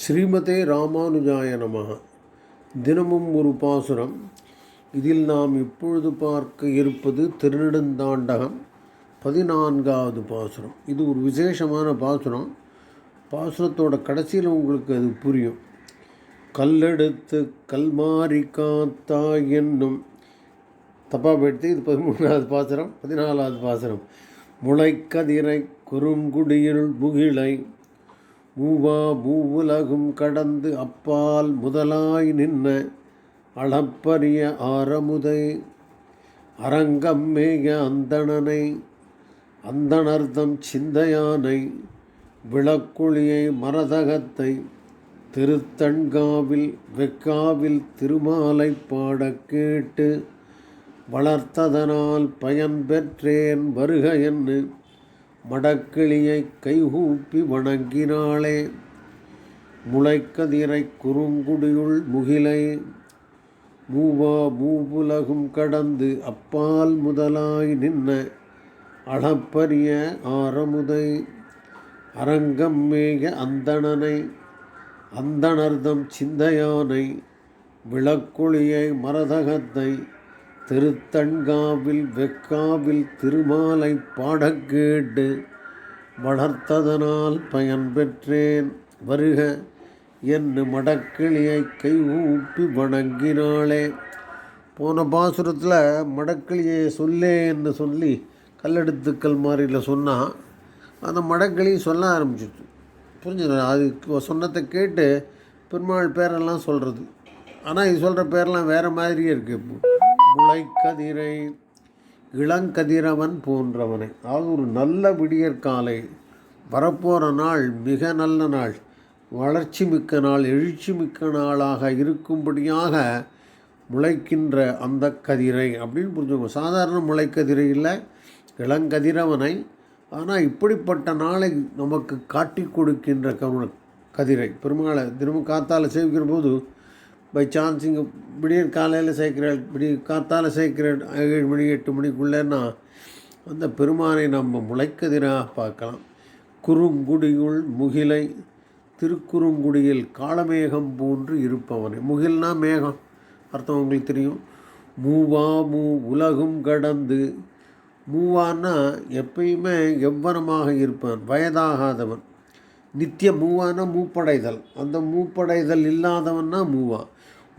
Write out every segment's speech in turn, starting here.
ஸ்ரீமதே ராமானுஜாய நமः தினமும் ஒரு பாசுரம். இதில் நாம் இப்பொழுது பார்க்க இருப்பது திருநெடுந்தாண்டகம் பதினான்காவது பாசுரம். இது ஒரு விசேஷமான பாசுரம். பாசுரத்தோட கடைசியில் உங்களுக்கு அது புரியும். கல்லெடுத்து கல்மாரி காத்தாய் என்னும் தப்பாக போயிடுத்து. இது பதிமூணாவது பாசுரம் பதினாலாவது பாசுரம். முளைக்கதிரை குறுங்குடியிருள் புகிழை பூவா பூவுலகும் கடந்து அப்பால் முதலாய் நின்ன அளப்பரிய ஆரமுதை அரங்கம் மேய அந்தணனை அந்தணர்தம் சிந்தையானை விளக்குழியை மரதகத்தை திருத்தண்காவில் வெக்காவில் திருமாலை பாடக் கேட்டு வளர்த்ததனால் பயன்பெற்றேன் வருக என்று மடக்கிளியை கைகூப்பி வணங்கினாளே. முளைக்கதிரை குறுங்குடியுள் முகிலை மூவா மூவுலகும் கடந்து அப்பால் முதலாய் நின்ன அளப்பரிய ஆரமுதை அரங்கம் மேய அந்தணனை அந்தணர்தம் சிந்தையானை விளக்குளியை மரதகத்தை திருத்தண்காவில் வெக்காவில் திருமாலை பாடக் கேட்டு வளர்த்ததனால் பயன் பெற்றேன். வருக என்று மடக்கிளியை கை ஊப்பி வணங்கினாளே. போன பாசுரத்தில் மடக்கிளியை சொல்லே என்று சொல்லி கல்லெடுத்துக்கள் மாதிரியில் சொன்னால் அந்த மடக்கிளி சொல்ல ஆரம்பிச்சிச்சு. புரிஞ்சுது? அது சொன்னதை கேட்டு பெருமாள் பேரெல்லாம் சொல்கிறது ஆனால் இது சொல்கிற பேரெல்லாம் வேறு மாதிரியே இருக்குது இப்போ. முளைக்கதிரை இளங்கதிரவன் போன்றவனை. அதாவது ஒரு நல்ல விடியற்காலை வரப்போகிற நாள் மிக நல்ல நாள் வளர்ச்சி மிக்க நாள் எழுச்சி மிக்க நாளாக இருக்கும்படியாக முளைக்கின்ற அந்த கதிரை அப்படின்னு புரிஞ்சுக்கோங்க. சாதாரண முளைக்கதிரை இல்லை இளங்கதிரவனை. ஆனால் இப்படிப்பட்ட நாளை நமக்கு காட்டி கொடுக்கின்ற கருண கதிரை. பெருமாளை திரும்ப காத்தால் சேவிக்கிற போது பை சான்ஸ் இங்கே விடியற் காலையில் சேர்க்கிற விடிய காத்தால் சேர்க்கிற ஏழு மணி எட்டு மணிக்குள்ளேன்னா அந்த பெருமானை நம்ம முளைக்கதிராக பார்க்கலாம். குறுங்குடியுள் முகிலை திருக்குறுங்குடியில் காளமேகம் போன்று இருப்பவனை. முகில்னா மேகம் அர்த்தம் உங்களுக்கு தெரியும். மூவா மூ உலகும் கடந்து மூவான்னா எப்பயுமே எவ்வனமாக இருப்பான் வயதாகாதவன். நித்திய மூவானா மூப்படைதல். அந்த மூப்படைதல் இல்லாதவன்னா மூவா.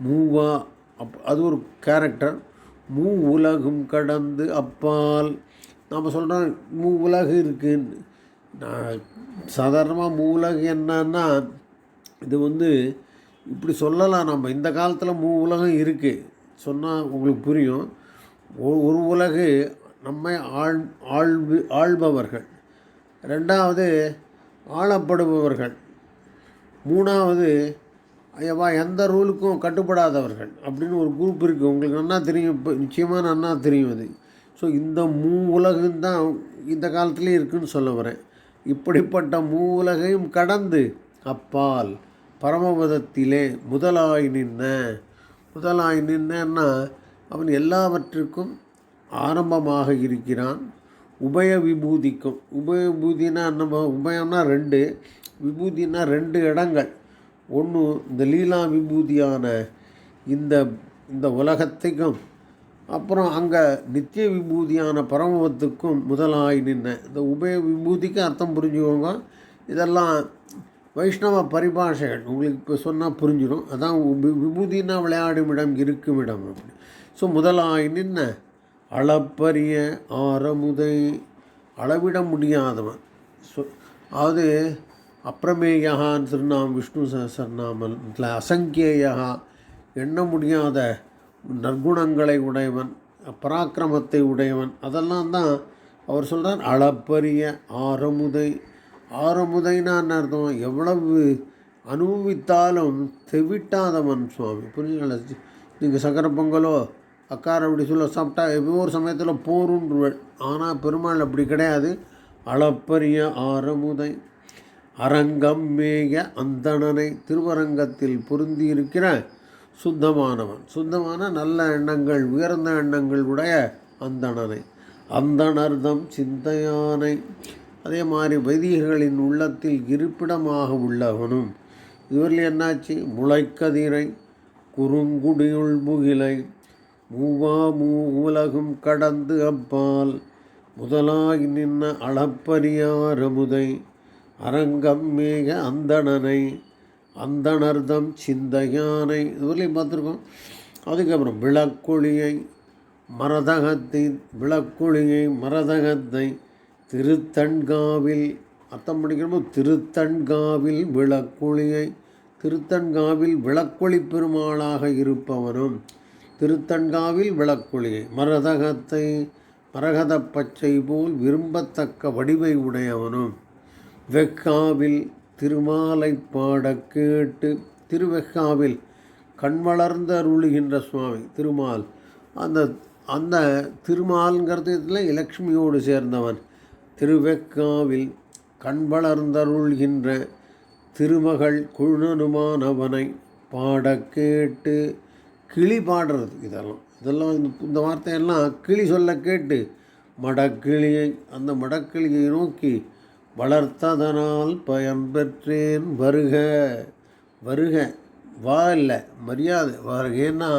மூவா அப் அது ஒரு கேரக்டர் மூ உலகும் கடந்து அப்பால். நாம் சொல்கிறோம் மூ உலகு இருக்குன்னு. நான் சாதாரணமாக மூ உலகு என்னன்னா இது வந்து இப்படி சொல்லலாம் நம்ம இந்த காலத்தில் மூ உலகம் இருக்குது சொன்னால் உங்களுக்கு புரியும். ஒரு உலகு நம்மை ஆள் ஆள்வு ஆள்பவர்கள். ரெண்டாவது ஆளப்படுபவர்கள். மூணாவது ஐயவா எந்த ரூலுக்கும் கட்டுப்படாதவர்கள் அப்படின்னு ஒரு குரூப் இருக்குது உங்களுக்கு நன்னா தெரியும் இப்போ நிச்சயமாக நன்னா தெரியும் அது. ஸோ இந்த மூ உலகம் தான் இந்த காலத்துலேயும் இருக்குதுன்னு சொல்ல வரேன். இப்படிப்பட்ட மூ உலகையும் கடந்து அப்பால் பரமபதத்திலே முதலாய் நின்ன முதலாய் நின்னன்னா அவன் எல்லாவற்றுக்கும் ஆரம்பமாக இருக்கிறான். உபய விபூதிக்கும் உபய விபூதினா நம்ம உபயம்னா ரெண்டு விபூதினா ரெண்டு இடங்கள். ஒன்று இந்த லீலா விபூதியான இந்த இந்த உலகத்துக்கும் அப்புறம் அங்கே நித்திய விபூதியான பரமவத்துக்கும் முதலாய் நின்ன. இந்த உபய விபூதிக்கு அர்த்தம் புரிஞ்சுக்கோங்க. இதெல்லாம் வைஷ்ணவ பரிபாஷைகள். உங்களுக்கு இப்போ சொன்னால் புரிஞ்சிடும். அதான் விபூதினா விளையாடும் இடம் இருக்கும் இடம் அப்படி ஸோ முதலாய் நின்ன அளப்பரிய ஆரமுதை அளவிட முடியாதவன். சொ அதாவது அப்பிரமேயான்னு திருநாம் விஷ்ணு சஹசரநாமன் அசங்கேயா எண்ண முடியாத நற்குணங்களை உடையவன் பராக்கிரமத்தை உடையவன். அதெல்லாம் தான் அவர் சொல்கிறார் அளப்பரிய ஆரமுதை. ஆரமுதைன்னா என்ன அர்த்தம்? எவ்வளவு அனுபவித்தாலும் தெவிட்டாதவன் சுவாமி. புரியுங்களா நீங்கள் சக்கர பொங்கலோ அக்கார அப்படி சொல்ல சாப்பிட்டா எப்போ ஒரு சமயத்தில் போருன்றுவேன் ஆனால் பெருமாள் அப்படி கிடையாது. அளப்பரிய ஆரமுதை அரங்கம் மேய அந்தணனை திருவரங்கத்தில் பொருந்தியிருக்கிற சுத்தமானவன். சுத்தமான நல்ல எண்ணங்கள் உயர்ந்த எண்ணங்கள் உடைய அந்தணனை. அந்தணர்தம் சிந்தையானை. அதே மாதிரி வைதிகர்களின் உள்ளத்தில் இருப்பிடமாக உள்ளவனும். இவரில் என்னாச்சு? முளைக்கதிரை குறுங்குடியுள் முகிலை மூவாமூ உலகும் கடந்து அப்பால் முதலாகி நின்ன அளப்பரியாரமுதை அரங்கம் மேக அந்தணனை அந்தணர்தம் சிந்தையானை இதுவரையும் பார்த்துருக்கோம். அதுக்கப்புறம் விளக்குழியை மரதகத்தை விளக்குழியை மரதகத்தை திருத்தன்காவில் அர்த்தம் படிக்கிறோம் திருத்தன்காவில் விளக்குழியை திருத்தன்காவில் விளக்கொளி பெருமாளாக இருப்பவனும் திருத்தன்காவில் விளக்குழி மரதகத்தை மரகத பச்சை போல் விரும்பத்தக்க வடிவை உடையவனும் வெக்காவில் திருமாலை பாட கேட்டு திருவெக்காவில் கண்வளர்ந்த அருளுகின்ற சுவாமி திருமால். அந்த அந்த திருமால்ங்கிறது இதில் இலக்ஷ்மியோடு சேர்ந்தவன். திருவெக்காவில் கண்வளர்ந்தருள்கின்ற திருமகள் குழுனனுமானவனை பாட கேட்டு கிளி பாடுறது இதெல்லாம். இதெல்லாம் இந்த இந்த வார்த்தையெல்லாம் கிளி சொல்ல கேட்டு மடக்கிளியை அந்த மடக்கிளியை நோக்கி வளர்த்ததனால் பயன் பெற்றேன் வருக. வருக. வா இல்லை மரியாதை. வருகேன்னா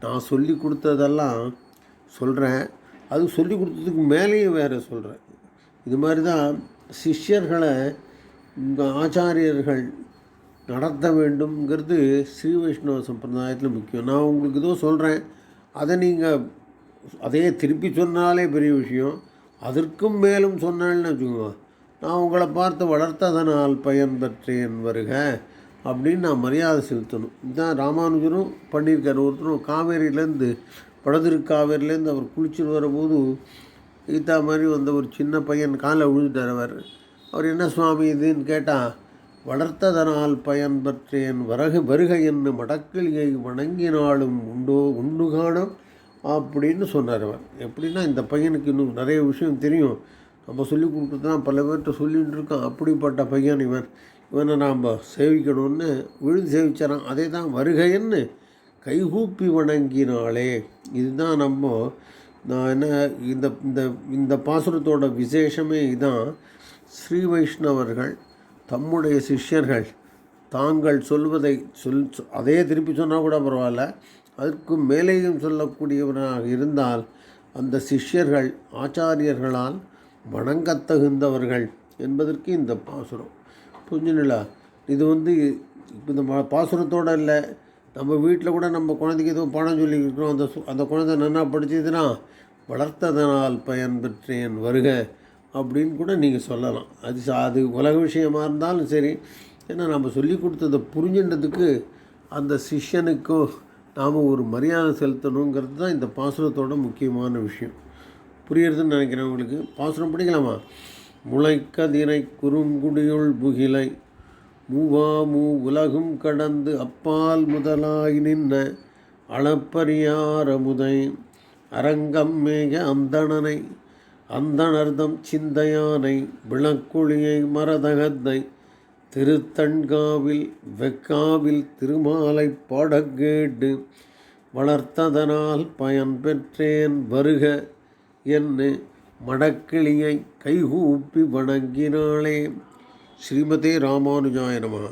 நான் சொல்லி கொடுத்ததெல்லாம் சொல்கிறேன் அது சொல்லி கொடுத்ததுக்கு மேலேயும் வேறு சொல்கிறேன் இது மாதிரி தான் சிஷ்யர்களை இந்த ஆச்சாரியர்கள் நடத்த வேண்டும்ங்கிறது ஸ்ரீ வைஷ்ணவ சம்பிரதாயத்தில் முக்கியம். நான் உங்களுக்கு ஏதோ சொல்கிறேன் அதை நீங்கள் அதையே திருப்பி சொன்னாலே பெரிய விஷயம். அதற்கும் மேலும் சொன்னேன்னு வச்சுக்கோங்க. நான் உங்களை பார்த்து வளர்த்ததனால் பயன் பெற்றேன் வருக அப்படின்னு நான் மரியாதை செலுத்தணும். இதுதான் ராமானுஜரும் பண்ணியிருக்கார். ஒருத்தரும் காவேரியிலேருந்து வடதிரு காவேரியிலேருந்து அவர் குளிச்சுட்டு வரும்போது ஈத்தா மாதிரி வந்த ஒரு சின்ன பையன் காலை விழுந்துட்டார் அவர். அவர் என்ன சுவாமி இதுன்னு கேட்டால் வளர்த்ததனால் பயன்பற்றேன் வரகு வருக என்று மடக்கிளியை வணங்கினாலும் உண்டோ உண்டு காணும் அப்படின்னு சொன்னார் அவர். எப்படின்னா இந்த பையனுக்கு இன்னும் நிறைய விஷயம் தெரியும். நம்ம சொல்லி கொடுக்குறதுலாம் பல பேர்கிட்ட சொல்லிகிட்டு இருக்கோம் அப்படிப்பட்ட பையன் இவன். இவனை நாம் சேவிக்கணும்னு விழுந்து சேவிச்சாரான் அதே தான் வருகைன்னு கைகூப்பி வணங்கினாலே இதுதான் நம்ம நான் என்ன இந்த இந்த இந்த பாசுரத்தோட விசேஷமே இதுதான் ஸ்ரீ வைஷ்ணவர்கள் தம்முடைய சிஷ்யர்கள் தாங்கள் சொல்வதை சொல் அதே திருப்பி சொன்னால் கூட பரவாயில்ல. அதற்கு மேலேயும் சொல்லக்கூடியவனாக இருந்தால் அந்த சிஷ்யர்கள் ஆச்சாரியர்களால் வணங்கத்தகுந்தவர்கள் என்பதற்கு இந்த பாசுரம். புரிஞ்சுங்களா இது வந்து இப்போ இந்த ம- இல்லை. நம்ம வீட்டில் கூட நம்ம குழந்தைக்கு எதுவும் பணம் சொல்லியிருக்கிறோம் அந்த அந்த குழந்தை நன்னா படிச்சதுன்னா வளர்த்ததனால் பயன் பெற்றேன் வருக. அப்படின்னு கூட நீங்கள் சொல்லலாம். அது அது உலக விஷயமா இருந்தாலும் சரி ஏன்னா நம்ம சொல்லி கொடுத்ததை புரிஞ்சுன்றதுக்கு அந்த சிஷ்யனுக்கோ நாம் ஒரு மரியாதை செலுத்தணுங்கிறது தான் இந்த பாசுரத்தோட முக்கியமான விஷயம். புரியுறதுன்னு நினைக்கிறேன் உங்களுக்கு. பாசுரம் படிக்கலாமா? முளைக்கதிரை குறுங்குடியுள் புகிலை மூவா மூ உலகும் கடந்து அப்பால் முதலாய் நின்ன அளப்பரியாரமுதை அரங்கம் மேக அந்தணனை அந்தணர்தம் சிந்தையானை விளக்குழியை மரதகத்தை திருத்தண்காவில் வெக்காவில் திருமாலை பாடக்கேட்டு வளர்த்ததனால் பயன் பெற்றேன் வருக என்று மடக்கிளியை கைகூப்பி வணங்கினாளே. ஸ்ரீமதே ராமானுஜாயனமா